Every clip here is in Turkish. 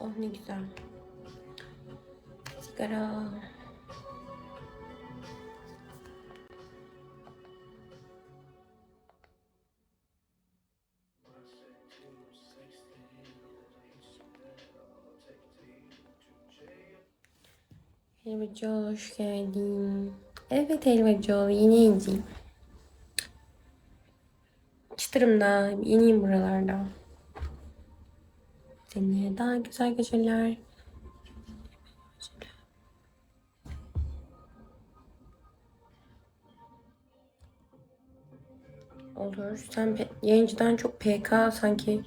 Oh ne güzel. Sigara. Helvacı hoş geldin. Evet Helvacı yeni yeneceğim. Çıtırım da yeniyim buralarda. Seninle daha güzel geceler. Olur. Sen yayıncıdan çok PK sanki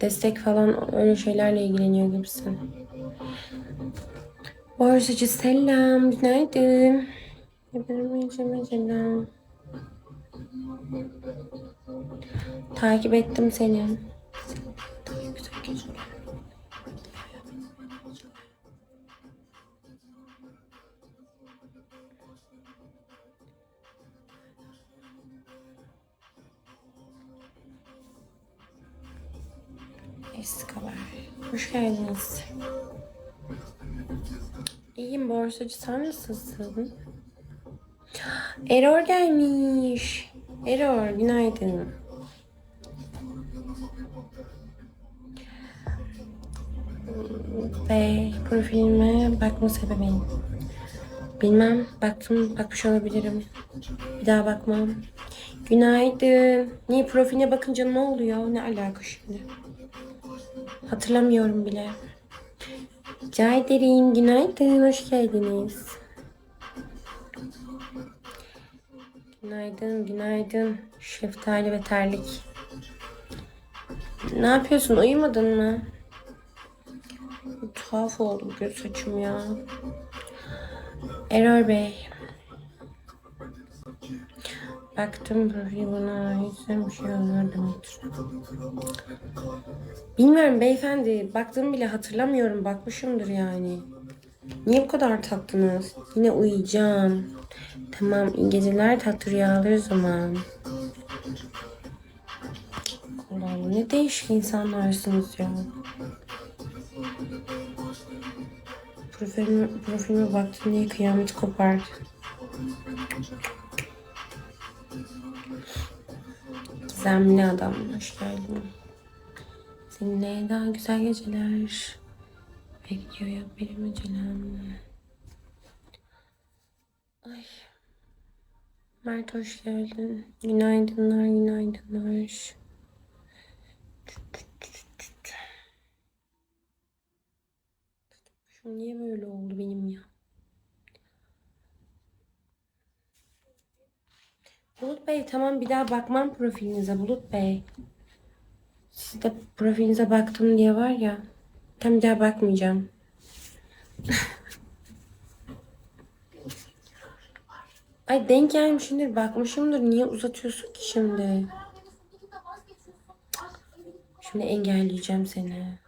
destek falan öyle şeylerle ilgileniyor gibisin. Borsacı selam, günaydın. Takip ettim seni. İyiyim borsacı sen nasılsın? Error gelmiş. Error günaydın. Ve profilime bakma sebebim. Bilmem. Baktım. Bakmış olabilirim. Bir daha bakmam. Günaydın. Niye profiline bakınca ne oluyor? Ne alaka şimdi? Hatırlamıyorum bile. Rica ederim. Günaydın. Hoş geldiniz. Günaydın. Günaydın. Şeftali ve terlik. Ne yapıyorsun? Uyumadın mı? Tuhaf oldu bugün saçım ya. Erol Bey. Baktım profil buna aitse bir şey oluyor demektir. Bilmiyorum beyefendi. Baktığımı bile hatırlamıyorum. Bakmışımdır yani. Niye bu kadar taktınız? Yine uyuyacağım. Tamam iyi geceler tatlı rüyalar o zaman. Allah Allah ne değişik insanlarsınız ya. Profilime, profilime baktım diye kıyamet kopardı. Gizemli adam. Hoş geldin. Seninle daha güzel geceler. Bekliyor ya benim acelem. Ay. Mert hoş geldin. Günaydınlar, günaydınlar. Şu niye böyle oldu benim ya? Bulut Bey tamam bir daha bakmam profilinize Bulut Bey. Siz de profilinize baktım diye var ya. Tam bir daha bakmayacağım. Ay denk gelmişimdir bakmışımdır. Niye uzatıyorsun ki şimdi? Şimdi engelleyeceğim seni.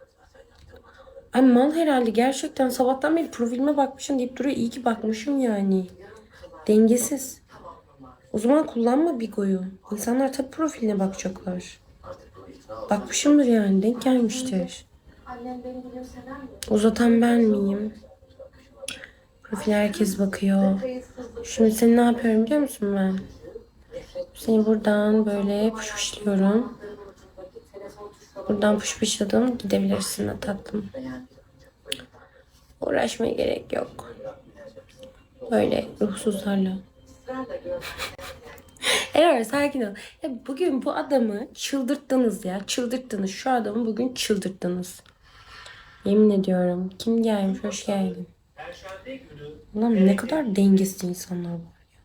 Ay mal herhalde gerçekten sabahtan beri profilime bakmışım deyip duruyor. İyi ki bakmışım yani. Dengesiz. O zaman kullanma Bigo'yu. İnsanlar tabii profiline bakacaklar. Bakmışımdır yani denk gelmiştir. Uzatan ben miyim? Profil herkes bakıyor. Şimdi seni ne yapıyorum biliyor musun ben? Seni buradan böyle puşpuşluyorum. Buradan puşpuşladım. Gidebilirsin de tatlım. Uğraşmaya gerek yok. Böyle ruhsuzlarla. Evet sakin ol. Ya bugün bu adamı çıldırttınız ya. Çıldırttınız. Şu adamı bugün çıldırttınız. Yemin ediyorum. Kim gelmiş? Hoş geldin. Ulan ne kadar dengesiz insanlar var ya.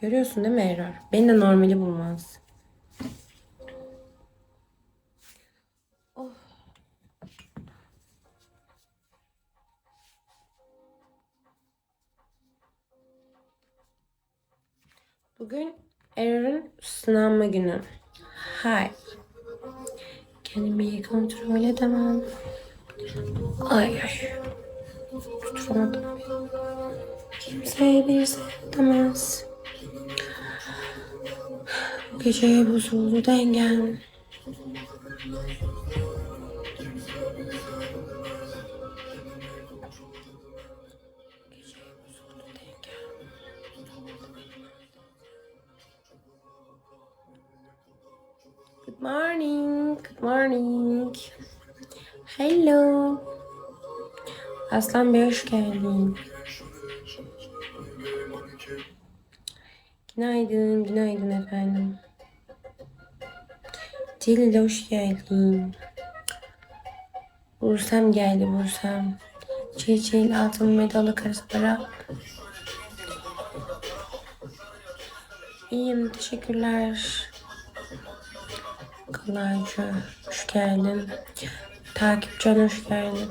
Görüyorsun değil mi Erar? Beni de normali bulmaz. Bugün Erar'ın sınanma günü. Hay. Kendimi iyi kontrol edemem. Ay ay. Tutamadım. Kimseye bir sevdemez. Gece bozuldu dengem. Morning. Good morning. Hello. Aslan Bey hoş geldin. Günaydın, günaydın efendim. Celil hoş geldin. Bursam geldi Bursam. Çiçeğin altın medalı karısı para. İyiyim, teşekkürler. Kolaycı, hoş geldin. Takipçen hoş geldin.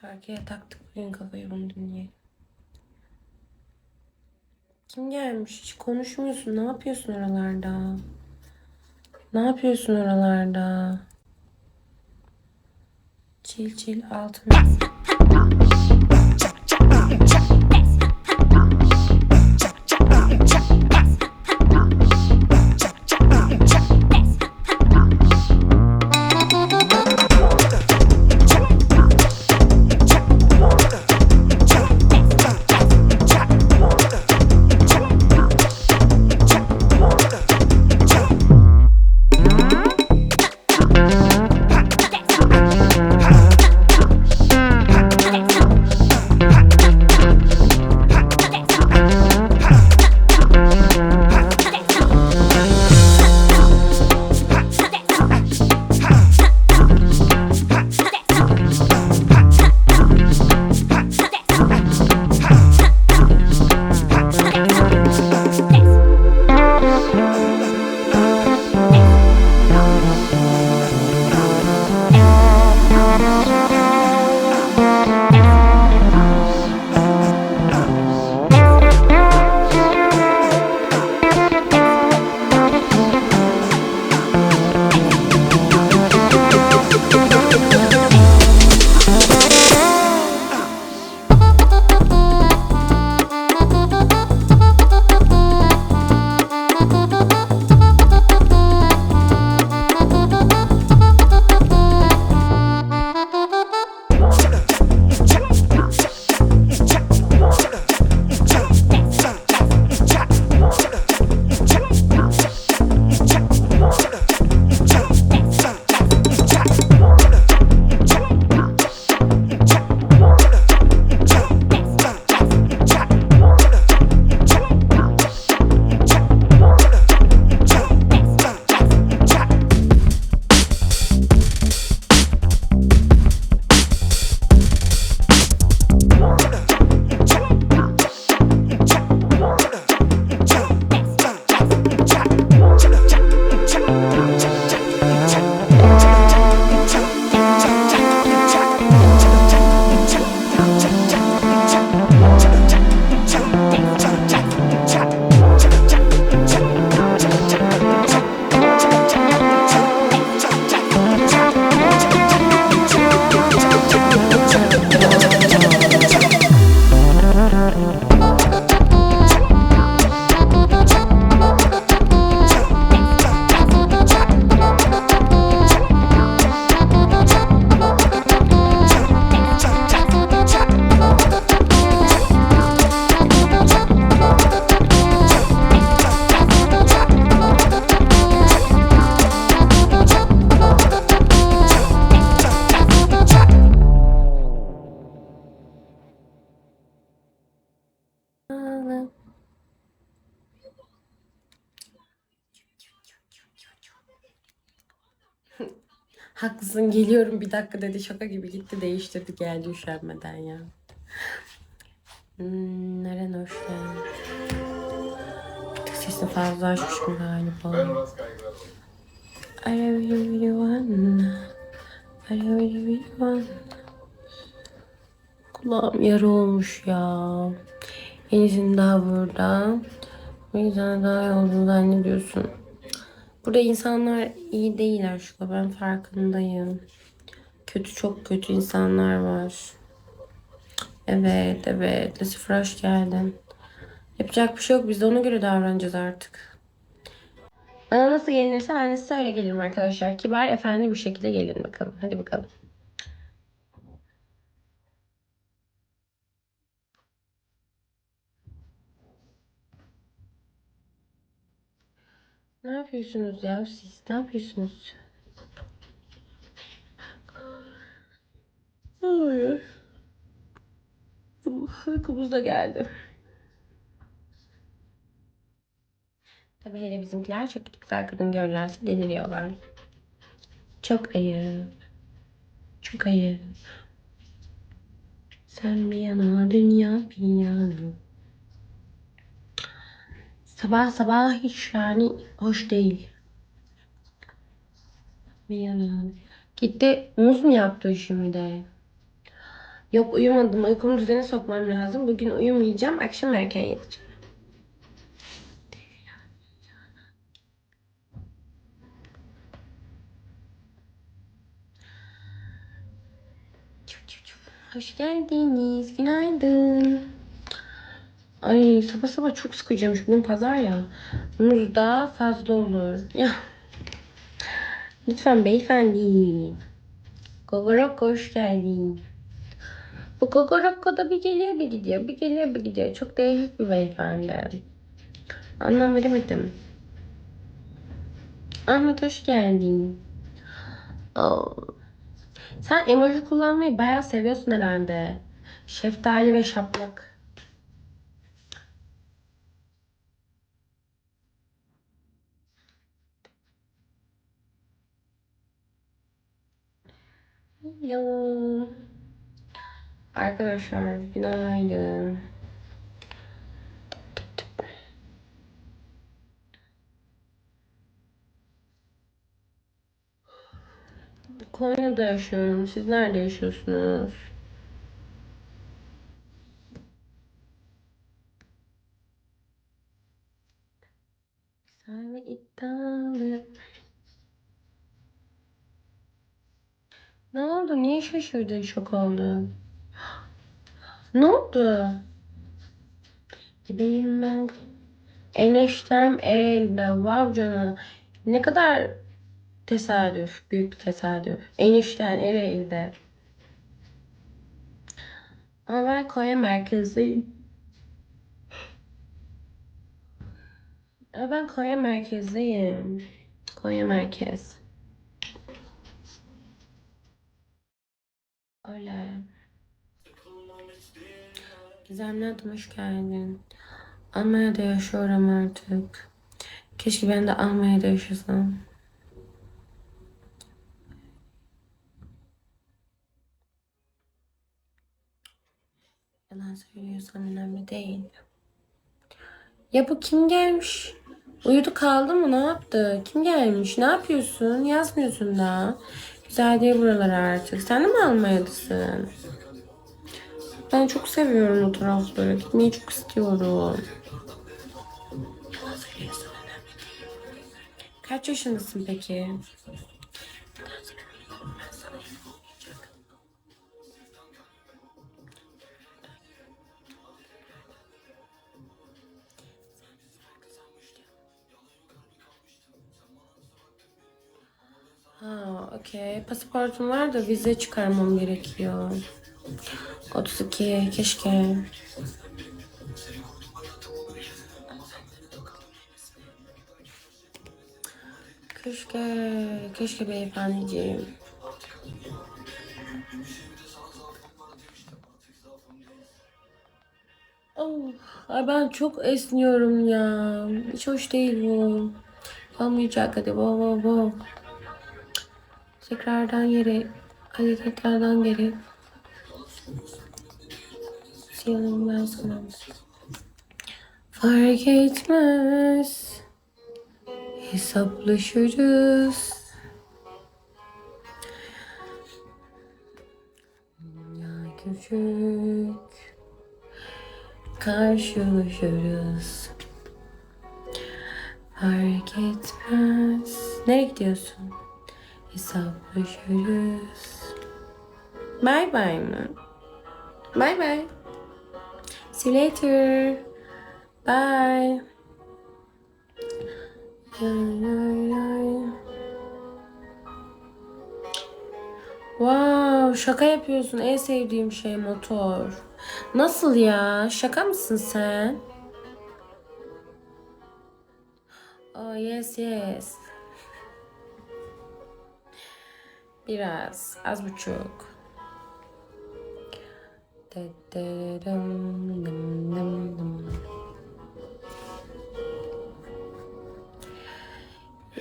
Şarkıya taktık bugün kafayı bunu dinleyelim. Kim gelmiş? Hiç konuşmuyorsun. Ne yapıyorsun oralarda? Ne yapıyorsun oralarda? Çil çil altın. Haklısın geliyorum bir dakika dedi şaka gibi gitti değiştirdi geldi üşenmeden ya. Hmm, Neren hoş geldin. Fazla açmışım galiba. I love you everyone. I love you everyone. Kulağım yara olmuş ya. Enis'in daha burada. O yüzden daha iyi olduğunu zannediyorsun. Burada insanlar iyi değil aşkım. Ben farkındayım. Kötü çok kötü insanlar var. Evet evet. Lucifer hoş geldin. Yapacak bir şey yok. Biz de ona göre davranacağız artık. Bana nasıl gelinirse size öyle gelirim arkadaşlar. Kibar, efendi bir şekilde gelin bakalım. Hadi bakalım. Ne yapıyorsunuz ya siz? Ne yapıyorsunuz? Hayır. Uykumuz da geldi. Tabii hele bizimkiler çok güzel kadın görürlerse deliriyorlar. Çok ayıp. Çok ayıp. Sen bir yana, dünya bir yana. Sabah sabah hiç yani hoş değil. Yana. Gitti muz mu yaptı şimdi? Yok uyumadım. Uykumu düzene sokmam lazım. Bugün uyumayacağım. Akşam erken yatacağım. Hoş geldiniz. Günaydın. Ay sabah sabah çok sıkıcıymış. Bugün pazar ya. Muz daha fazla olur. Ya. Lütfen beyefendi. Gogorok hoş geldin. Bu Gogorokko da bir geliyor bir gidiyor. Bir geliyor bir gidiyor. Çok değişik bir beyefendi. Anlam veremedim. Ahmet hoş geldin. Oo. Sen emoji kullanmayı bayağı seviyorsun herhalde. Şeftali ve şaplak. Hello. Arkadaşlar günaydın. Konya'da yaşıyorum. Siz nerede yaşıyorsunuz? Güzel ve iddialı. Ne oldu? Niye şaşırdın? Şok oldun? Ne oldu? Gideyim ben. Eniştem Ereğli'de. Vav canına. Ne kadar tesadüf. Büyük bir tesadüf. Enişten Ereğli'de. Ama ben Konya merkezliyim. Ama ben Konya merkezliyim. Konya merkez. Öyle. Gizemli adım hoş geldin. Almanya'da yaşıyorum artık. Keşke ben de Almanya'da yaşasam. Yalan söylüyorsam önemli değil. Ya bu kim gelmiş? Uyudu kaldı mı? Ne yaptı? Kim gelmiş? Ne yapıyorsun? Yazmıyorsun da. Güzel diye buralar artık. Sen de mi Almanya'dasın? Ben çok seviyorum o tarafları. Gitmeyi çok istiyorum. Kaç yaşındasın peki? Ha, okey. Pasaportum var da vize çıkarmam gerekiyor. 32 keşke. Keşke, keşke beyefendiciğim. Oh, ay ben çok esniyorum ya. Hiç hoş değil bu. Olmayacak hadi bo bo bo. Tekrardan yere, hareketlerden geri. Siyelim ben. Fark etmez. Hesaplaşırız. Dünya küçük. Karşılaşırız. Fark etmez. Nereye gidiyorsun? Hesaplaşırız. Bye bye mı? Bye bye. See you later. Bye. Wow, şaka yapıyorsun. En sevdiğim şey motor. Nasıl ya? Şaka mısın sen? Oh yes yes. Biraz, az buçuk.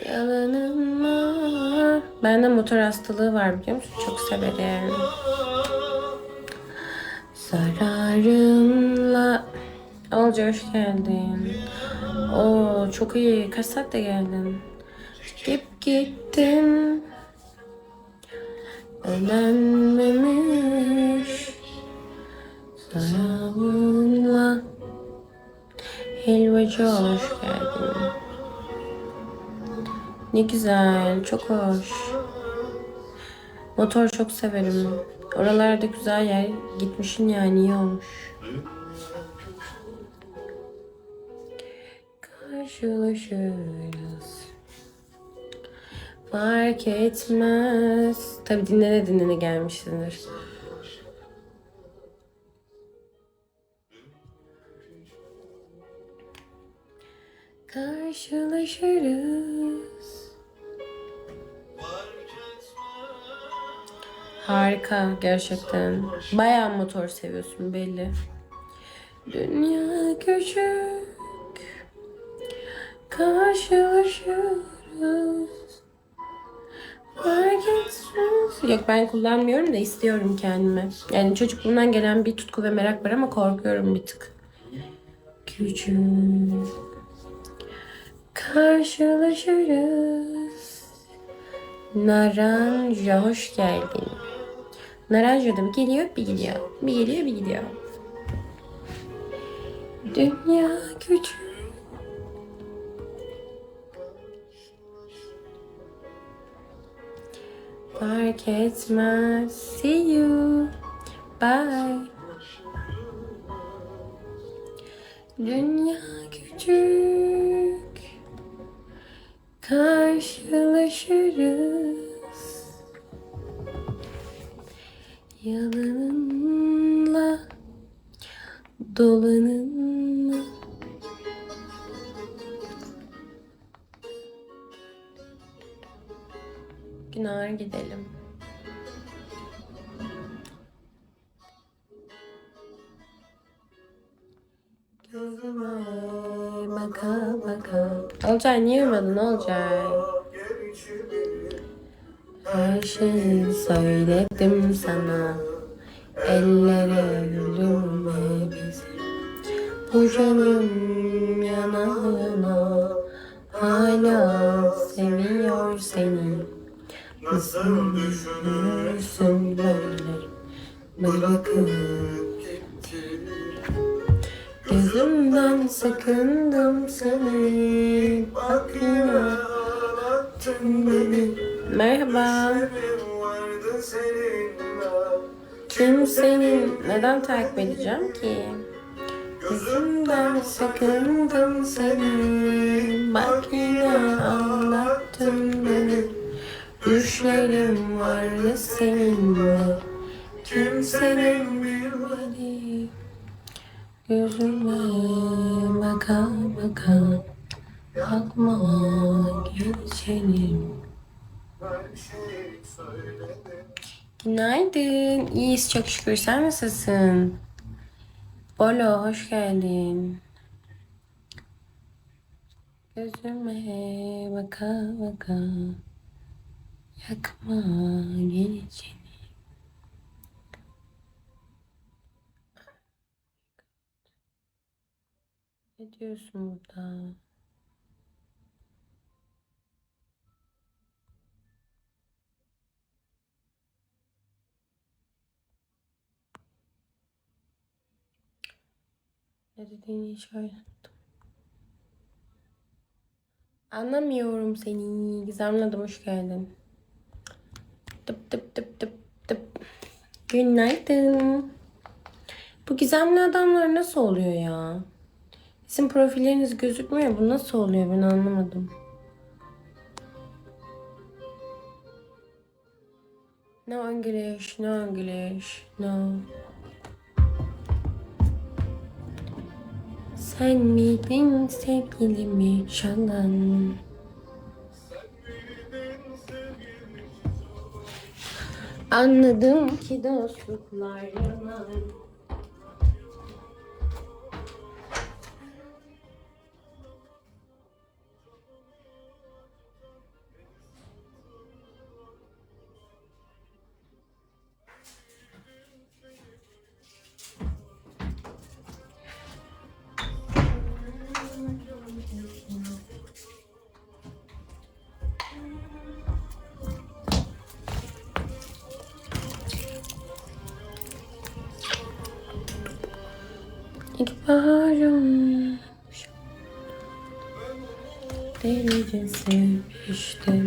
Yalanım var. Bende motor hastalığı var biliyor musun? Çok severim. Zararımla. Olca hoş geldin. Oo çok iyi. Kaç saatte geldin? Gip gittin. Ölenmemiş. Zararımla. Helvacı hoş geldin. Ne güzel, çok hoş. Motor çok severim. Oralarda güzel yer gitmişin yani iyi olmuş. Karşılaşırız. Fark etmez. Tabi dinlene dinlene gelmişsindir. Karşılaşırız. Harika gerçekten. Bayağı motor seviyorsun belli. Dünya küçük. Karşılaşırız. Fark etmez. Yok ben kullanmıyorum da istiyorum kendime. Yani çocukluğumdan gelen bir tutku ve merak var ama korkuyorum bir tık. Küçük. Karşılaşırız. Naranja hoş geldin. Naranja da geliyor bir gidiyor. Bir geliyor bir gidiyor. Dünya küçük. Fark etmez. See you. Bye. Dünya küçük. Karşılaşırız. Yalanınla dolanınla Günaha gidelim. Gözüme baka baka. Olcay niye uyumadın Olcay? Her şeyi söyledim sana. Ellere gülüme bizi. Bu canım yana yana. Hala seviyor seni. Nasıl düşünürsün böyle. Bırakıp gitti Gözümden sakındım seni. Bak yine Ağlattın beni Merhaba. Senin seninle Kimsenin neden takip edeceğim ki? Gözümden sakındım seni. Bak yine ağlattın beni. Düşlerim vardı seninle. Kimsenin. Gözüme baka baka. Bakma geçelim. Günaydın. İyiyiz çok şükür. Sen nasılsın? Bolo hoş geldin. Gözüme baka baka. Yakma geleceğini. Ne diyorsun burada? Ne dediğini hiç öğrenmedim. Anlamıyorum seni. Gizemli adam hoş geldin. Tıp tıp tıp tıp tıp. Günaydın. Bu gizemli adamlar nasıl oluyor ya? Sizin profilleriniz gözükmüyor. Bu nasıl oluyor ben anlamadım. No English, no English, no. Sen miydin sevgilimi çalan? Anladım ki dostluklar yalan. İkbarım Delice sevmiştim